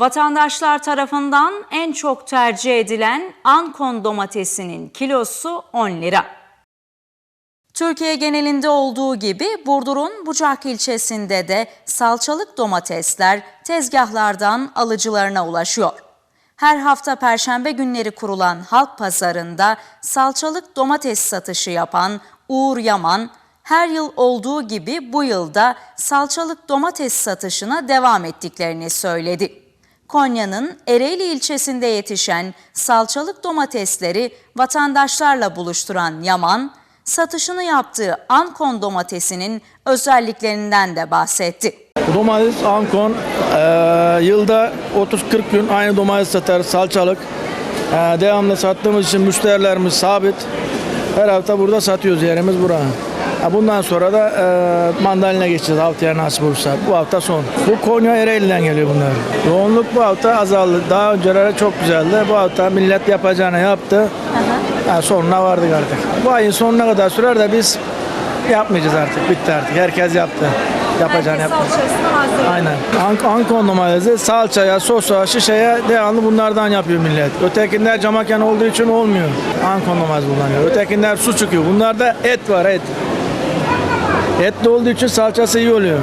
Vatandaşlar tarafından en çok tercih edilen Ankon domatesinin kilosu 10 lira. Türkiye genelinde olduğu gibi Burdur'un Bucak ilçesinde de salçalık domatesler tezgahlardan alıcılarına ulaşıyor. Her hafta perşembe günleri kurulan halk pazarında salçalık domates satışı yapan Uğur Yaman, her yıl olduğu gibi bu yılda salçalık domates satışına devam ettiklerini söyledi. Konya'nın Ereğli ilçesinde yetişen salçalık domatesleri vatandaşlarla buluşturan Yaman, satışını yaptığı Ankon domatesinin özelliklerinden de bahsetti. Domates Ankon eee, yılda 30-40 gün aynı domates satarız salçalık. Eee, devamlı sattığımız için müşterilerimiz sabit. Her hafta burada satıyoruz yerimiz bura. Bundan sonra da eee mandalina geçeceğiz haftaya nasip olursa. Bu hafta son. Bu Konya Ereğli'den geliyor bunlar. Yoğunluk bu hafta azaldı. Daha öncelere çok güzeldi. Bu hafta millet yapacağını yaptı. Ha, sonuna vardık artık. Bu ayın sonuna kadar sürer de biz yapmayacağız artık. Bitti artık. Herkes yaptı. Yapacağını yaptı. Aynen. Ank Ankon domatesi salçaya, sosa, şişeye devamlı bunlardan yapıyor millet. Ötekiler camaken olduğu için olmuyor. Ankon domates kullanıyor. Ötekiler su çıkıyor. Bunlarda et var et. Etli olduğu için salçası iyi oluyor.